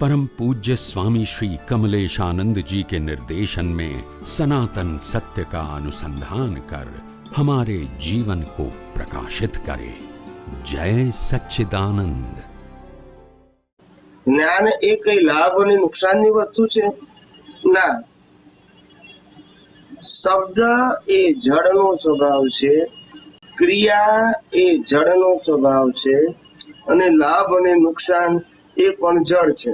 परम पूज्य स्वामी श्री कमलेशानंद जी के निर्देशन में सनातन सत्य का अनुसंधान कर हमारे जीवन को प्रकाशित करे जय सच्चिदानंद જ્ઞાન એ કઈ લાભ અને નુકસાનની વસ્તુ છે ના શબ્દ એ જળનો સ્વભાવ છે ક્રિયા એ જળનો સ્વભાવ છે અને લાભ અને નુકસાન એ પણ જળ છે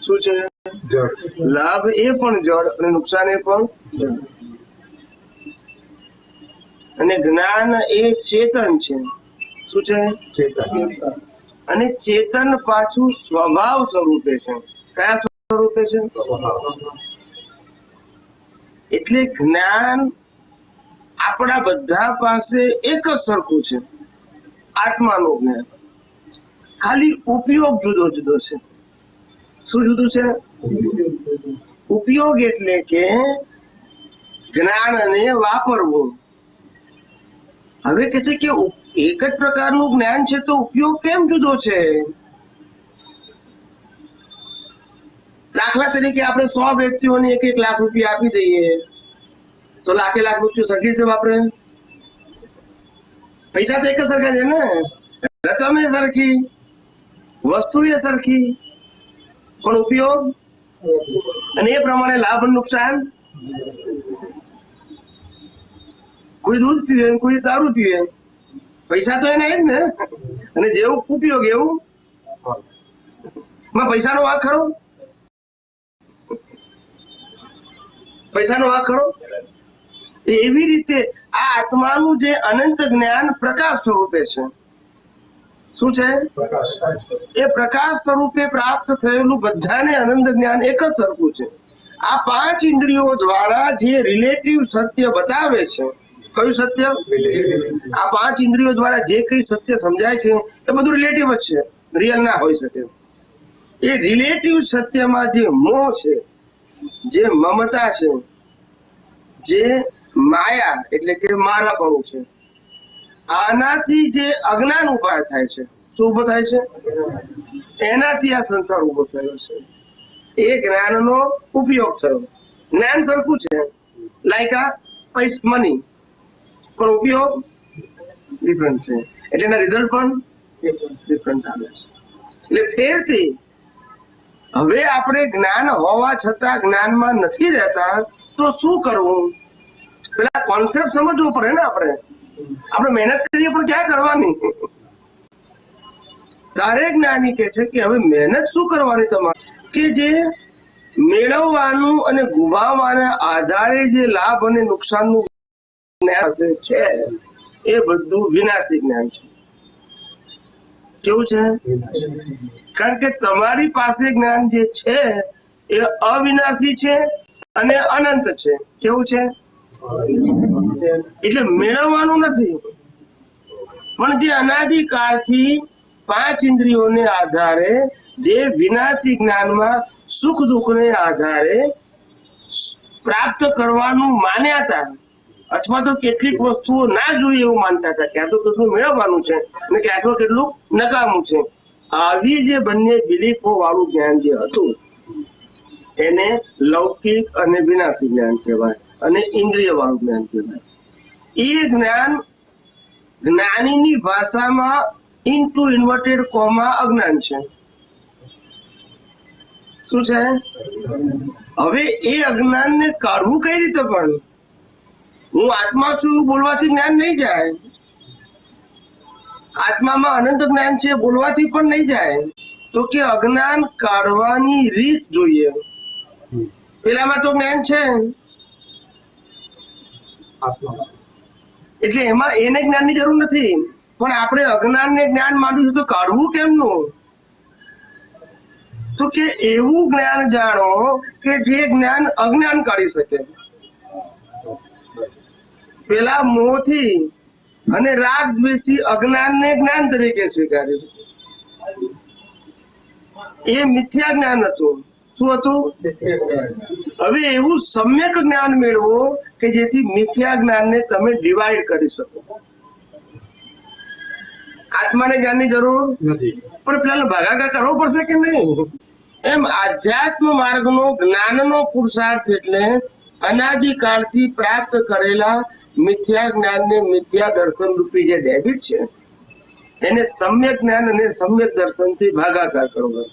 શું છે? લાભ એ પણ જળ અને નુકસાન એ પણ જળ. અને જ્ઞાન એ ચેતન છે. શું છે? અને ચેતન પાછું સ્વભાવ સ્વરૂપે છે. કયા સ્વરૂપે છે? એટલે જ્ઞાન આપણા બધા પાસે એક જ સરખું છે. આત્માનું જ્ઞાન. ખાલી ઉપયોગ જુદો જુદો છે. શું જુદું છે? ઉપયોગ એટલે કે જ્ઞાનને વાપરવું. હવે કે છે કે એક જ પ્રકારનું જ્ઞાન છે તો ઉપયોગ કેમ જુદો છે? દાખલા તરીકે આપણે સો વ્યક્તિઓને એક એક લાખ રૂપિયા આપી દઈએ. તો લાખે લાખ રૂપિયા સરખી રીતે વાપરે? પૈસા તો એક જ સરખા છે ને? રકમ એ સરખી, વસ્તુ એ સરખી. પણ ઉપયોગ? અને એ પ્રમાણે લાભ અને નુકસાન? કોઈ દૂધ પીવે કોઈ દારૂ પીવે? પૈસા તો એના જ ને. અને જેવું ઉપયોગ એવું? માં પૈસાનો વાંક ખરો? પૈસાનો વાંક ખરો? એવી રીતે આ આત્માનું જે અનંત જ્ઞાન પ્રકાશ સ્વરૂપે છે. શું છે? એ પ્રકાશ સ્વરૂપે પ્રાપ્ત થયેલું બધાને આનંદ જ્ઞાન એક જ સરખું છે. આ પાંચ ઇન્દ્રિયો દ્વારા જે રિલેટિવ સત્ય બતાવે છે, કયું સત્ય? આ પાંચ ઇન્દ્રિયો દ્વારા જે કઈ સત્ય સમજાય છે, એ બધું રિલેટિવ જ છે રિયલ ના હોઈ શકે. એ રિલેટિવ સત્યમાં જે મોહ છે, જે મમતા છે, જે માયા, એટલે કે મારાપણું છે આનાથી જે અજ્ઞાન ઊભા થાય છે, શું ઊભો થાય છે? એનાથી આ સંસાર ઊભો થયો છે. એ જ્ઞાનનો ઉપયોગ થયો. જ્ઞાન સરખું છે. લાઈક આ પૈસ મની પણ ઉપયોગ ડિફરન્ટ છે. એટલે એના રિઝલ્ટ પણ ડિફરન્ટ આવે છે. એટલે ફેરથી હવે આપણે જ્ઞાન હોવા છતાં જ્ઞાનમાં નથી રહેતા, તો શું કરવું? પેલા કોન્સેપ્ટ સમજવો પડે ને આપણે. આપણે મહેનત કરીએ પણ ક્યાં કરવાની? તારે જ્ઞાની કે છે કે હવે મહેનત શું કરવાની તમારે? કે જે મેળવવાનું અને ગુમાવવાના આધારે જે લાભ અને નુકસાનનું જ્ઞાન છે, એ બધું વિનાશી જ્ઞાન છે. કેવું છે? કારણ કે તમારી પાસે જ્ઞાન જે છે, એ અવિનાશી છે અને અનંત છે. કેવું છે? એટલે મેળવવાનું નથી. પણ જે અનાદિકાળથી પાંચ ઇન્દ્રિયોને આધારે, જે વિનાશી જ્ઞાનમાં સુખ દુઃખને આધારે પ્રાપ્ત કરવાનું માન્યા હતા, અથવા તો કેટલીક વસ્તુઓ ના જોઈએ એવું માનતા હતા, ક્યાં તો કેટલું મેળવવાનું છે અને ક્યાં તો કેટલું નકામું છે. આવી જે બંને બિલીફો વાળું જ્ઞાન જે હતું, એને લૌકિક અને વિનાશી જ્ઞાન કહેવાય અને ઇન્દ્રિય વાળું જ્ઞાન કહેવાય. એ જ્ઞાન જ્ઞાનીની ભાષામાં ઇન્ટુ ઇન્વર્ટેડ કોમા અજ્ઞાન છે. શું છે? હવે એ અજ્ઞાનને કાઢવું કઈ રીતે પણ? હું આત્મા છું બોલવાથી જ્ઞાન નહીં જાય. આત્મામાં અનંત જ્ઞાન છે બોલવાથી પણ નહીં જાય. તો કે અજ્ઞાન કાઢવાની રીત જોઈએ. પેલામાં તો જ્ઞાન છે. એટલે એમાં એને જ્ઞાનની જરૂર નથી. પણ આપણે અજ્ઞાનને જ્ઞાન માંડ્યું છે તો કાઢવું કેમનું? તો કે એવું જ્ઞાન જાણો કે જે જ્ઞાન અજ્ઞાન કાઢી શકે. પેલા મોહથી અને રાગ દ્વેષી અજ્ઞાનને જ્ઞાન તરીકે સ્વીકાર્યું. એ મિથ્યા જ્ઞાન હતું. શું હતું? હવે એવું સમ્યક જ્ઞાન મેળવો કે જેથી મિથ્યા જ્ઞાનને તમે ડિવાઈડ કરી શકો. આત્માને જ્ઞાનની જરૂર નથી. પણ પેલા ભાગાકાર કરવો પડશે કે નહીં? એમ આધ્યાત્મ માર્ગનો જ્ઞાનનો પુરુષાર્થ એટલે અનાદિકાળથી પ્રાપ્ત કરેલા મિથ્યા જ્ઞાનને મિથ્યા દર્શન રૂપી જે ડેબિટ છે એને સમ્યક જ્ઞાન અને સમ્યક દર્શનથી ભાગાકાર કરવો.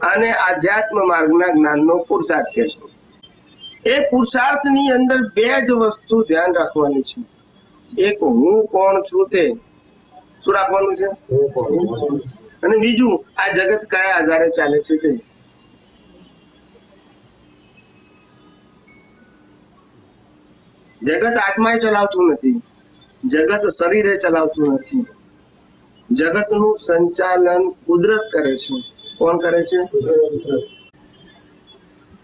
આને આધ્યાત્મ માર્ગના જ્ઞાનનો પુરુષાર્થ છે. એ પુરુષાર્થની અંદર બે જ વસ્તુ ધ્યાન રાખવાની છે. એક હું કોણ છું તે. શું રાખવાનું છે? અને બીજું આ જગત કયા આધારે ચાલે છે તે? જગત આત્માએ ચલાવતું નથી. જગત શરીરે ચલાવતું નથી. જગતનું સંચાલન કુદરત કરે છે. કોણ કરે છે?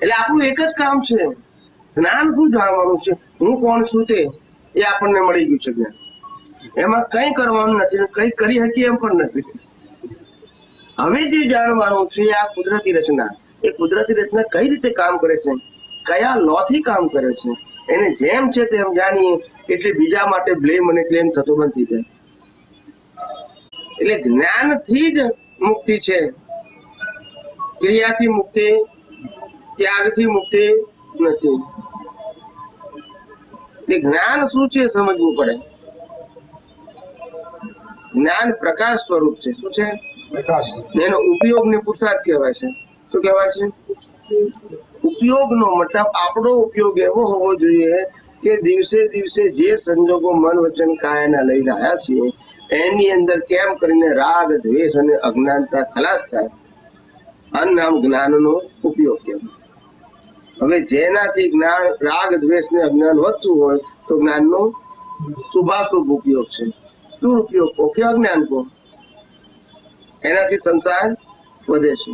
એટલે આપણું એક જ કામ છે. જ્ઞાન શું જાણવાનું છે? હું કોણ છું તે? એ આપણને મળી ગયું છે જ્ઞાન. એમાં કઈ કરવાનું નથી કઈ કરી શકીએ એમ પણ નથી. હવે જે જાણવાનું છે આ કુદરતી રચના. એ કુદરતી રચના કઈ રીતે કામ કરે છે? કયા લો થી કામ કરે છે? એને જેમ છે તેમ જાણીએ. એટલે બીજા માટે બ્લેમ અને ક્લેમ થતો બંધ થઈ જાય એટલે જ્ઞાનથી જ મુક્તિ છે. ક્રિયાથી મુક્તિ ત્યાગથી મુક્તિ નથી. એટલે જ્ઞાન શું છે સમજવું પડે. જ્ઞાન પ્રકાશ સ્વરૂપ છે. શું છે? એનો ઉપયોગ ને પુરસાદ કહેવાય છે. શું કહેવાય છે? ઉપયોગનો મતલબ આપણો ઉપયોગ એવો હોવો જોઈએ કે દિવસે દિવસે જે સંજોગો મન વચન કાયાના લઈને આવ્યા છીએ એની અંદર કેમ કરીને રાગ દ્વેષ અને અજ્ઞાનતા ખલાસ થાય? આ નામ જ્ઞાનનો ઉપયોગ કહેવાય હવે જેનાથી જ્ઞાન, રાગ, દ્વેષ ને અજ્ઞાન વધતું હોય તો જ્ઞાનનો શુભાશુભ ઉપયોગ છે. દુરુપયોગ કો કે અજ્ઞાન કો એનાથી સંસાર વધે છે.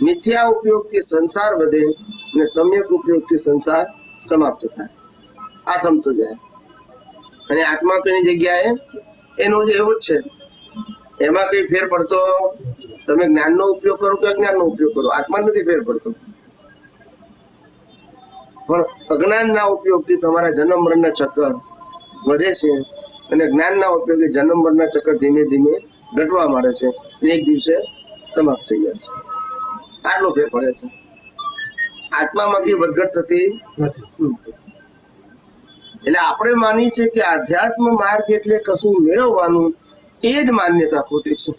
મિથ્યા ઉપયોગથી સંસાર વધે અને સમ્યક ઉપયોગથી સંસાર સમાપ્ત થાય. આ સમતો જાય. અને આત્મા તેની જગ્યાએ એનો જે એવો જ છે. એમાં કઈ ફેર પડતો તમે જ્ઞાનનો ઉપયોગ કરો કે અજ્ઞાનનો ઉપયોગ કરો? આત્મા નથી ફેર પડતો. પણ અજ્ઞાનના ઉપયોગથી તમારા જન્મ મરણના ચક્કર વધે છે અને જ્ઞાનના ઉપયોગથી જન્મ મરણના ચક્કર ધીમે ધીમે ઘટવા માંડે છે. એક દિવસે સમાપ્ત થઈ જાય છે. આટલો ફેર પડે છે. આત્મામાંથી વધઘટ થતી નથી. એટલે આપણે માની છે કે આધ્યાત્મ માર્ગ એટલે કશું મેળવવાનું એ જ માન્યતા ખોટી છે.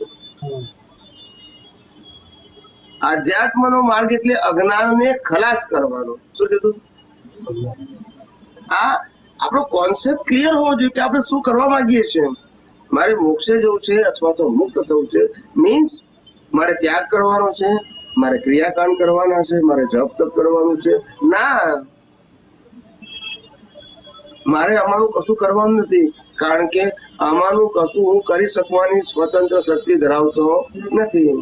આધ્યાત્મનો માર્ગ એટલે અજ્ઞાનને ખલાસ કરવાનો. શું કીધું? આ આપણો કોન્સેપ્ટ ક્લિયર હોવો જોઈએ કે આપણે શું કરવા માંગીએ છીએ મારે મોક્ષે જવું છે અથવા તો મુક્ત થવું છે. મીન્સ મારે ત્યાગ કરવાનો છે, મારે ક્રિયાકાંડ કરવાના છે, મારે જપ તપ કરવાનું છે. ના. મારે આમાંનું કશું કરવાનું નથી. કારણ કે આમાંનું કશું હું કરી શકવાની સ્વતંત્ર શક્તિ ધરાવતો નથી.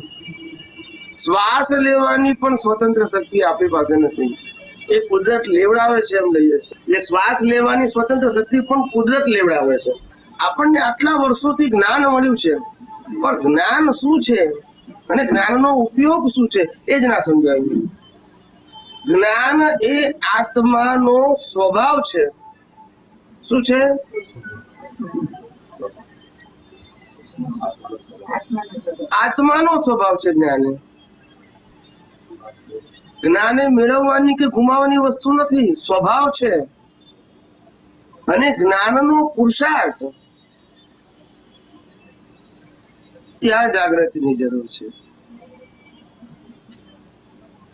શ્વાસ લેવાની પણ સ્વતંત્ર શક્તિ આપણી પાસે નથી. એ કુદરત લેવડાવે છે એમ લઈએ છીએ. શ્વાસ લેવાની સ્વતંત્ર શક્તિ પણ કુદરત લેવડાવે છે. આપણને આટલા વર્ષોથી જ્ઞાન મળ્યું છે. પણ જ્ઞાન શું છે? અને જ્ઞાનનો ઉપયોગ શું છે? એ જ ના સમજાવ્યું જ્ઞાન એ આત્માનો સ્વભાવ છે. શું છે? આત્માનો સ્વભાવ છે જ્ઞાન. જ્ઞાને મેળવવાની કે ગુમાવવાની વસ્તુ નથી, સ્વભાવ છે. અને જ્ઞાનનો પુરુષાર્થ ત્યાં જાગૃતિની જરૂર છે.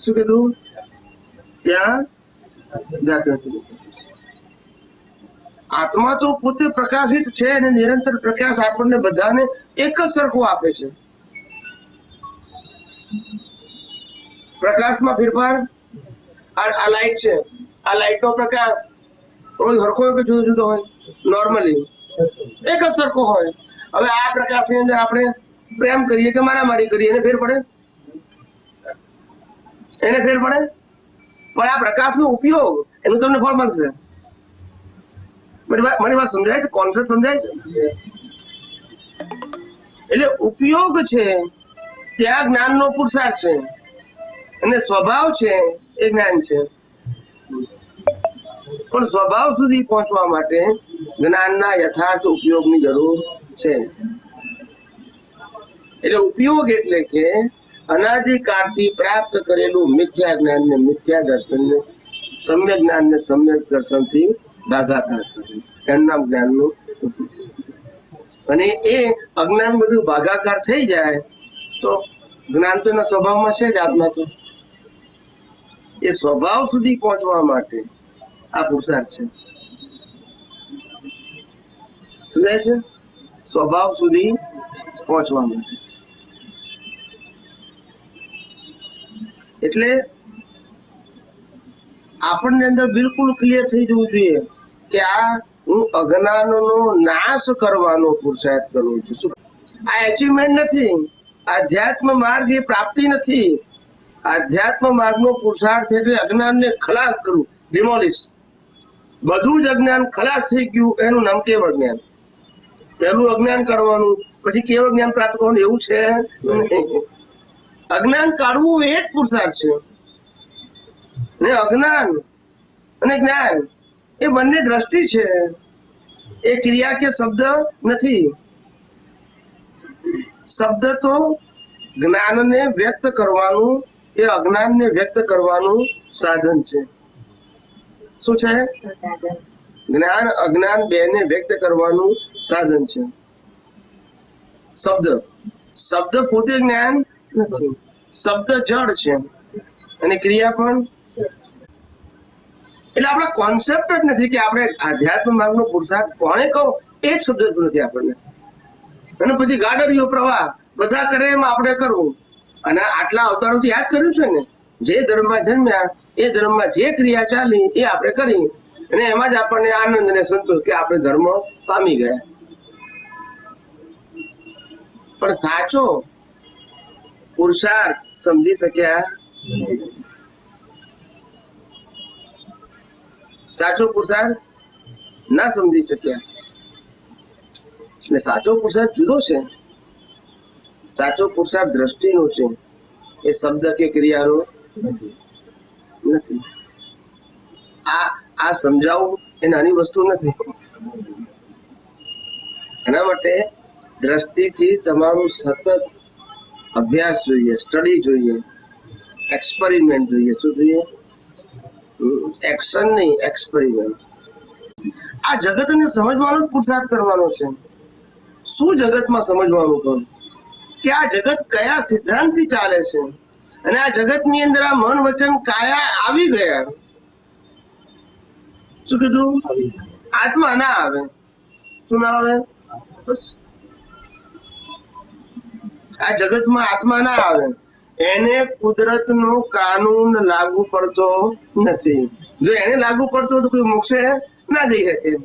શું કીધું? ત્યાં જાગૃતિની જરૂર છે. આત્મા તો પોતે પ્રકાશિત છે અને નિરંતર પ્રકાશ આપણને બધાને એક જ સરખો આપે છે. પ્રકાશમાં ફેરફાર? આ લાઈટ છે. આ લાઈટનો પ્રકાશ રોજ હોય કે જુદો જુદો હોય? નોર્મલી એક જ સરખો હોય. હવે આ પ્રકાશની અંદર આપણે પ્રેમ કરીએ કે મારામારી કરીએ, એને ફેર પડે? એને ફેર પડે? પણ આ પ્રકાશનો ઉપયોગ એનું તમને ફળ મળશે. મારી વાત સમજાય છે? કોન્સેપ્ટ સમજાય છે? એટલે ઉપયોગ છે, ત્યાં જ્ઞાનનો પુરુષાર્થ છે. અને સ્વભાવ છે, એ જ્ઞાન છે. પણ સ્વભાવ સુધી પહોંચવા માટે જ્ઞાનના યથાર્થ ઉપયોગની જરૂર છે. એટલે ઉપયોગ એટલે કે અનાદિકાળથી પ્રાપ્ત કરેલું મિથ્યા જ્ઞાન ને મિથ્યા દર્શન ને સમ્યક જ્ઞાન ને સમ્યક દર્શનથી ભાગાકાર કરવું જ્ઞાનનું અને એ અજ્ઞાન બધું ભાગાકાર થઈ જાય તો જ્ઞાન તો એના સ્વભાવમાં છે જ આત્મા તો. એ સ્વભાવ સુધી પહોંચવા માટે આ પુરુષાર્થ છે. સમજાય છે? સ્વભાવ સુધી પહોંચવા માટે. એટલે આપણને અંદર બિલકુલ ક્લિયર થઈ જવું જોઈએ કે આ હું અજ્ઞાનનો નાશ કરવાનો પુરુષાર્થ કરું છું. આ એચિવમેન્ટ નથી. આધ્યાત્મ માર્ગ એ પ્રાપ્તિ નથી. આધ્યાત્મ માર્ગનો પુરુષાર્થ એટલે અજ્ઞાનને ખલાસ કરવું ડિમોલિશ બધું જ અજ્ઞાન ખલાસ થઈ ગયું, એનું નામ કેવળ જ્ઞાન પહેલું અજ્ઞાન કાઢવાનું, પછી કેવળ જ્ઞાન પ્રાપ્ત કરવાનું, એવું છે. અજ્ઞાન કાઢવું એ જ પુરુષાર્થ છે. ને અજ્ઞાન અને જ્ઞાન. એ બંને દ્રષ્ટિ છે. એ ક્રિયા કે શબ્દ નથી. શબ્દ તો જ્ઞાનને વ્યક્ત કરવાનું એ અજ્ઞાનને વ્યક્ત કરવાનું સાધન છે. શું છે? જ્ઞાન અજ્ઞાન બેને વ્યક્ત કરવાનું સાધન છે. શબ્દ. શબ્દ પોતે જ્ઞાન નથી. શબ્દ જડ છે. અને ક્રિયા પણ એટલે આપણે કોન્સેપ્ટ જ નથી કે આપણે આધ્યાત્મ માર્ગનો પુરુષાર્થ કોણે કહો, એ જ શબ્દ નથી આપણને. અને પછી ગાડરીઓ પ્રવાહ, બધા કરે એમ આપણે કરવું. અને આટલા અવતારોથી યાદ કર્યું છે ને? જે ધર્મમાં જન્મ્યા, એ ધર્મમાં જે ક્રિયા ચાલી, એ આપણે કરી. અને એમાં જ આપણને આનંદ અને સંતોષ કે આપણે ધર્મ પામી ગયા. પણ સાચો પુરુષાર્થ સમજી શક્યા સાચો પુરસાદ ના સમજી શક્યા. એટલે સાચો પુરસાદ જુદો છે. સાચો પુરસાદ દ્રષ્ટિનો છે. એ શબ્દ કે ક્રિયાનો નથી. આ આ સમજાવવું એ નાની વસ્તુ નથી. એના માટે દ્રષ્ટિથી તમારું સતત અભ્યાસ જોઈએ, સ્ટડી જોઈએ, એક્સપેરિમેન્ટ જોઈએ, શું જોઈએ? એક્શન નહીં એક્સપેરિમેન્ટ આ જગતને સમજવાનો જ પુરુષાર્થ કરવાનો છે. શું જગતમાં સમજવાનું પણ કે આ જગત કયા સિદ્ધાંતથી ચાલે છે? અને આ જગતની અંદર આ મન વચન કાયા આવી ગયા? શું કીધું? આત્મા ના આવે. શું ના આવે? બસ. આ જગતમાં આત્મા ના આવે. એને કુદરતનો કાનૂન લાગુ પડતો નથી. જો એને લાગુ પડતો તો કોઈ મોક્ષે ના જઈ શકે.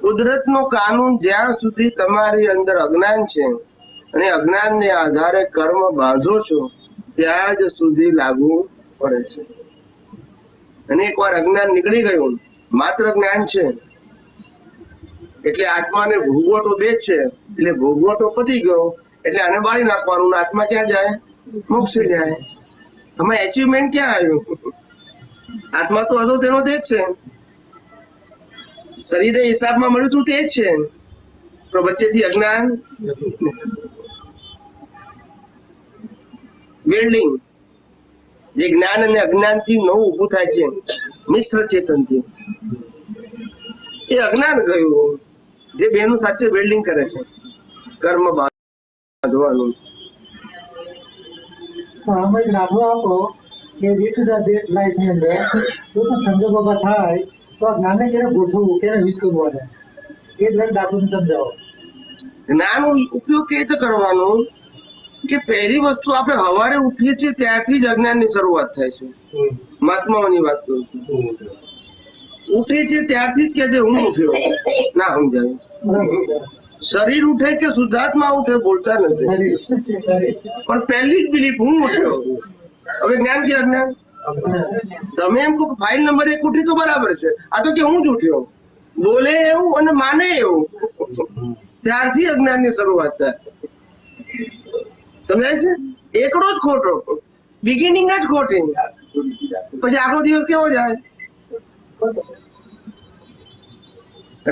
કુદરતનો કાનૂન જ્યાં સુધી તમારી અંદર અજ્ઞાન છે અને અજ્ઞાનને આધારે કર્મ બાંધો છો, ત્યાં જ સુધી લાગુ પડે છે. અને એકવાર અજ્ઞાન નીકળી ગયું, માત્ર જ્ઞાન છે. એટલે આત્માને ભોગવટો બે છે. એટલે ભોગવટો પતી ગયો એટલે આને બાળી નાખવાનું ને ક્યાં જાય? મોક્ષે જાય. આમાં એચિવમેન્ટ ક્યાં આવ્યું? આત્મા તો હતો, તેનો તે જ છે. શરીરે હિસાબમાં મળ્યું તું તે જ છે. પણ વચ્ચેથી અજ્ઞાન બિલ્ડિંગ જે જ્ઞાન અને અજ્ઞાનથી નવું ઊભું થાય છે. મિશ્ર ચેતનથી એ અજ્ઞાન ગયું જે બેનું સાચે બિલ્ડિંગ કરે છે. કર્મ બાંધવાનું પણ આમાં એક દાખલો આપો કે ડે ટુ ધ ડે લાઈફની અંદર કોઈ પણ સંજોગોમાં થાય તો આ જ્ઞાનને કેને ગોઠવવું કેને વિશ કરવું એ જ દાખલો સમજાવો. જ્ઞાન ઉપયોગ કેવી રીતે કરવાનો? કે પહેલી વસ્તુ આપણે સવારે ઉઠીએ છીએ ત્યારથી જ અજ્ઞાનની શરૂઆત થાય છે. મહાત્માઓની વાત કરું છું. ઉઠીએ છીએ ત્યારથી જ કે જે હું ઉઠ્યો. ના સમજાયું શરીર ઉઠે કે શુદ્ધાત્મા ઉઠે બોલતા નથી. પણ પહેલી જ બિલીફ હું ઉઠ્યો. હવે જ્ઞાન છે અજ્ઞાન? તમે એમ કહો ફાઇલ નંબર એક ઉઠી તો બરાબર છે. આ તો કે હું જ ઉઠ્યો. બોલે એવું અને માને એવું. ત્યારથી અજ્ઞાનની શરૂઆત થાય. સમજાય છે? એકડો જ ખોટો. બિગિનિંગ જ ખોટી. પછી આખો દિવસ કેવો જાય?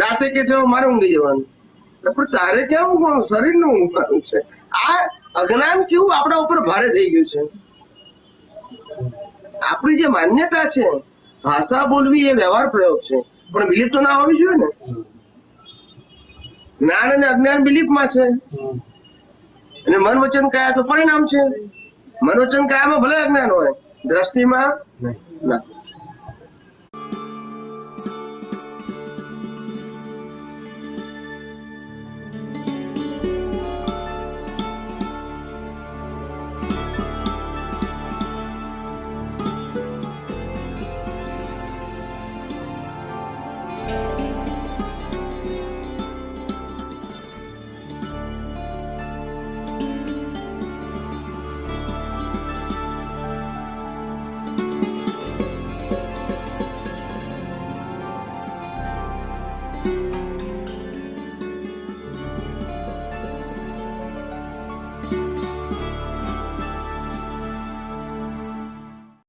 રાતે કે છે મારે ઊંઘી જવાનું. પણ તારે કેવું ઊંઘવાનું? શરીરનું ઊંઘવાનું છે. આ અજ્ઞાન કેવું આપણા ઉપર ભારે થઈ ગયું છે? આપણી જે માન્યતા છે ભાષા બોલવી એ વ્યવહાર પ્રયોગ છે. પણ બિલીફ તો ના હોવી જોઈએ ને? જ્ઞાન અને અજ્ઞાન બિલીફમાં છે. અને મન વચન કયા તો પરિણામ છે. મન વચન કયામાં ભલે અજ્ઞાન હોય દ્રષ્ટિમાં ના.